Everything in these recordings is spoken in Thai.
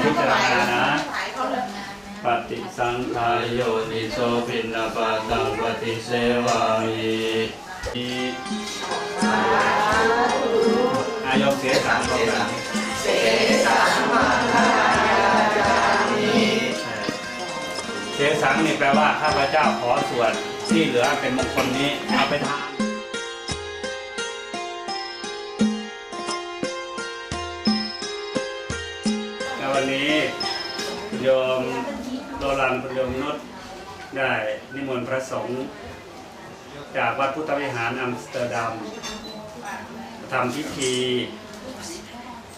พิจารณานะ ปฏิสังขายโยนิโสปินนาปาตังปฏิเสวามิอายมเสสามก็แบบเสียสังนี่แปลว่าข้าพเจ้าขอส่วนที่เหลือเป็นมงคลนี้เอาไปทา ลันคุณโยมนุชได้นิมนต์พระสงฆ์จากวัดพุทธวิหารอัมสเตอร์ดัมทำพิธี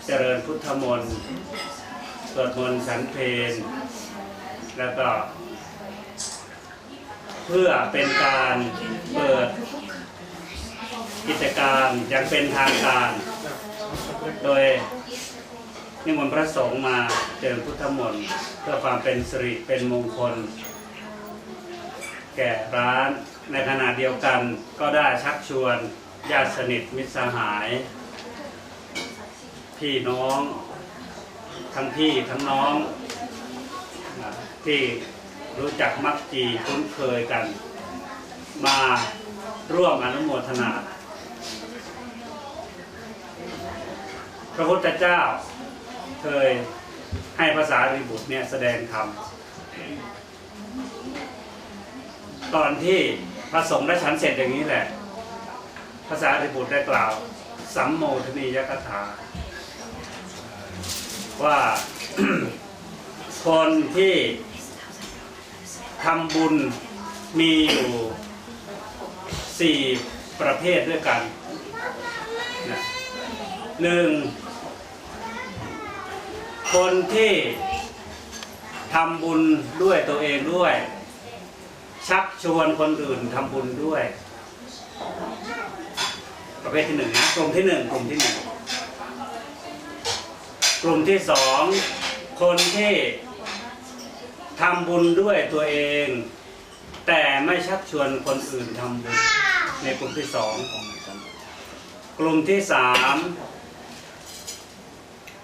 เจริญพุทธมนต์สวดมนต์ฉันเพลแล้วก็ เพื่อเป็นการเปิดกิจการอย่างเป็นทางการ โดย นิมนต์พระสงฆ์มาเจริญพุทธมนต์เพื่อความเป็นสิริเป็นมงคล แก่ร้านในขณะเดียวกันก็ได้ชักชวนญาติสนิทมิตรสหาย พี่น้อง ทั้งพี่ทั้งน้อง ที่รู้จักมักจีคุ้นเคยกัน มาร่วมอนุโมทนา พระพุทธเจ้า เคยให้ภาษาริบุตรเนี่ยแสดงธรรมตอนที่พระสงฆ์ได้ฉันเสร็จอย่างนี้แหละ ภาษาริบุตรได้กล่าว สัมโมทนียกถา ว่าคนที่ทำบุญมีอยู่สี่ประเภทด้วยกันนะหนึ่ง คนที่ทำบุญด้วยตัวเองด้วย ชักชวนคนอื่นทำบุญด้วย ประเภทที่หนึ่งนะกลุ่มที่หนึ่งกลุ่มที่หนึ่งกลุ่มที่สองคนที่ทำบุญด้วยตัวเอง แต่ไม่ชักชวนคนอื่นทำบุญในกลุ่มที่สองกลุ่มที่สาม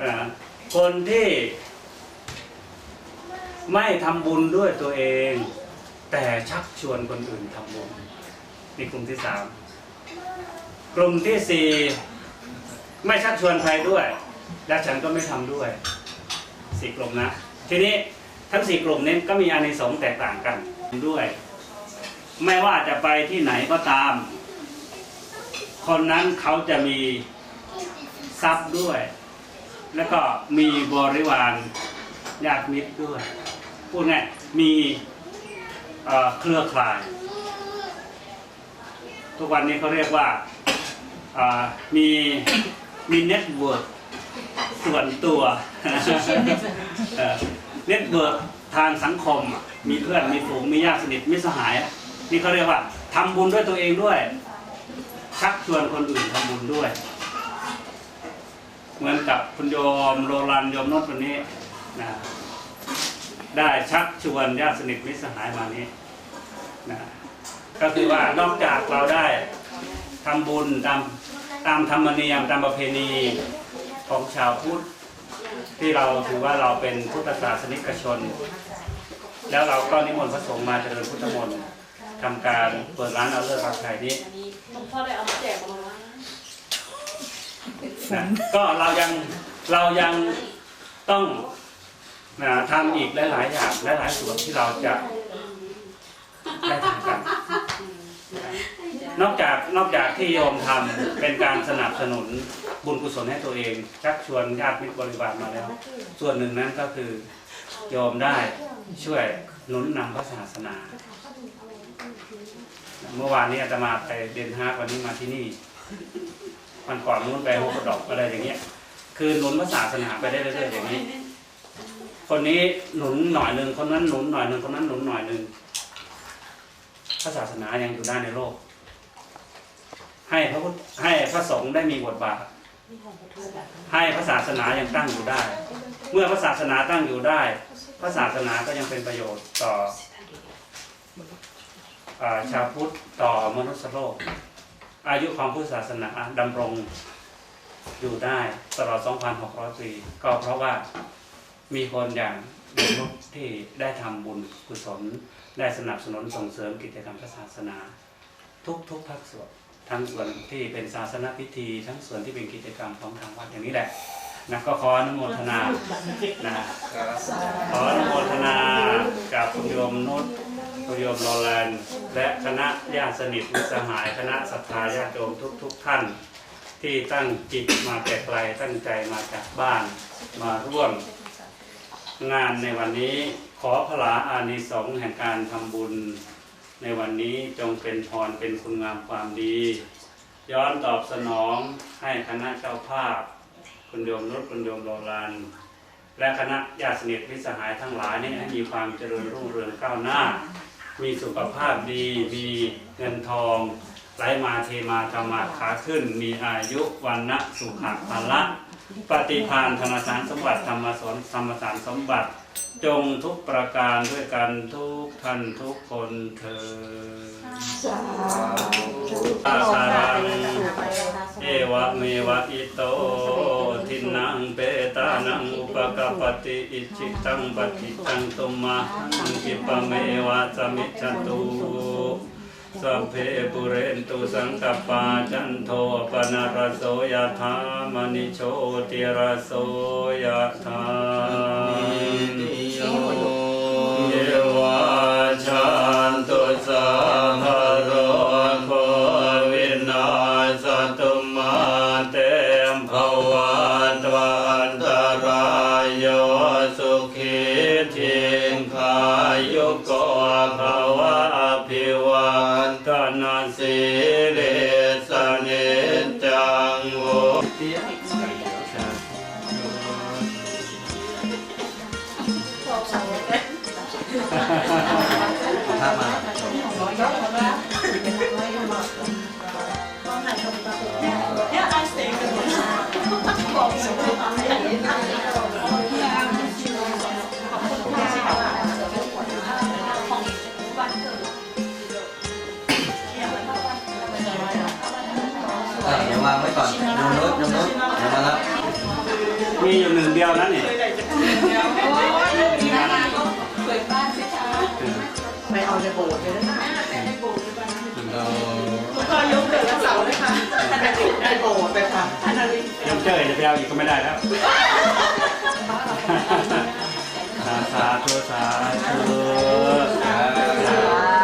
อ่า คนที่ไม่ทำบุญด้วยตัวเอง แต่ชักชวนคนอื่นทำบุญนี่กลุ่มที่สามกลุ่มที่สี่ไม่ชักชวนใครด้วย และฉันก็ไม่ทำด้วยสี่กลุ่มนะ ทีนี้ทั้งสี่กลุ่มนี้ก็มีอานิสงส์แตกต่างกันด้วย ไม่ว่าจะไปที่ไหนก็ตาม คนนั้นเขาจะมีทรัพย์ด้วย แล้วก็มีบริวารญาติมิตรด้วยพูดง่ายมีเครือข่าย ทุกวันนี้เขาเรียกว่ามีมีเน็ตเวิร์กส่วนตัวเน็ตเวิร์กทางสังคม มีเพื่อนมีฝูงมีญาติสนิทมีสหาย นี่เขาเรียกว่าทำบุญด้วยตัวเองด้วย ชักชวนคนอื่นทำบุญด้วย เหมือนกับคุณโยมโรลันโยมนนท์วันนี้นะได้ชักชวนญาติสนิทมิตรสหายมานี้นะก็คือว่านอกจากเราได้ทำบุญตามตามธรรมเนียมตามประเพณีของชาวพุทธที่เราถือว่าเราเป็นพุทธศาสนิกชน แล้วเราก็นิมนต์พระสงฆ์มาเจริญพุทธมนต์ทำการเปิดร้านเอาเลิกเอาชัยนี้ หลวงพ่อได้เอามาแจกมาแล้วนะก็เรายังเรายังต้องนะทำอีกหลายๆอย่างหลายๆส่วนที่เราจะได้ทำกัน นอกจากนอกจากที่โยมทำเป็นการสนับสนุนบุญกุศลให้ตัวเอง ชักชวนญาติมิตรบริวารมาแล้ว ส่วนหนึ่งนั้นก็คือโยมได้ช่วยหนุนนำพระศาสนา เมื่อวานนี้อาตมาไปเดนฮากวันนี้มาที่นี่ มันก่อนนู้นไปโฮกดอกอะไรอย่างเงี้ย คือหนุนพระศาสนาไปได้เรื่อยๆอย่างนี้ คนนี้หนุนหน่อยหนึ่งคนนั้นหนุนหน่อยหนึ่งคนนั้นหนุนหน่อยหนึ่งพระศาสนายังอยู่ได้ในโลก ให้พระพุทธให้พระสงฆ์ได้มีบทบาท ให้พระศาสนายังตั้งอยู่ได้ เมื่อพระศาสนาตั้งอยู่ได้ พระศาสนาก็ยังเป็นประโยชน์ต่ออชาวพุทธต่อมนุษยโลก อายุของพุทธศาสนาดำรงอยู่ได้ตลอด 2,600 ปี ก็เพราะว่ามีคนอย่างมนุษย์ที่ได้ทำบุญกุศล ได้สนับสนุนส่งเสริมกิจกรรมพระศาสนา ทุกทุกภาคส่วน ทั้งส่วนที่เป็นศาสนพิธี ทั้งส่วนที่เป็นกิจกรรมของทางวัดอย่างนี้แหละนะก็ขออนุโมทนานะขออนุโมทนากับคุณโยมนุช คุณโยมโรแลนด์และคณะญาติสนิทมิตรสหายคณะศรัทธาญาติโยมทุกๆท่าน ที่ตั้งจิตมาแต่ไกลตั้งใจมาจากบ้านมาร่วม งานในวันนี้ขอพระอานิสงส์แห่งการทำบุญ ในวันนี้จงเป็นพรเป็นคุณงามความดี ย้อนตอบสนองให้คณะเจ้าภาพ คุณโยมนุชคุณโยมโรลันและคณะญาติสนิทมิตรสหายทั้งหลายนี่ให้มีความเจริญรุ่งเรืองก้าวหน้า มีสุขภาพดี มีเงินทองไหลมาเทมาธรรมาขาขึ้น มีอายุวันนะสุขะพละปฏิพานธนสารสมบัติธรรมสนธรรมสารสมบัติ จงทุกประการด้วยกันทุกท่านทุกคนเธอญอาสารังเอวะเมวะอิโตทินังเปตานังอุปกปปติอิจิตังปฏิตังตุมมหังกิปะเมวะสมิจจตุสัพเพปุเรนตุสังกปปาจันโทปนารโสยธามณิโชติรโสยธา สุขิทิงขายุโก มีอยู่หนึ่งเดียวนะนี่ไปเอาในโบสถ์เลยนะเราก็ยกเดือนละเสาร์เลยค่ะท่านอาริในโบสถ์เลยค่ะท่านอาริยังเจอจะไปเอาอีกก็ไม่ได้แล้วสาธุสาธุ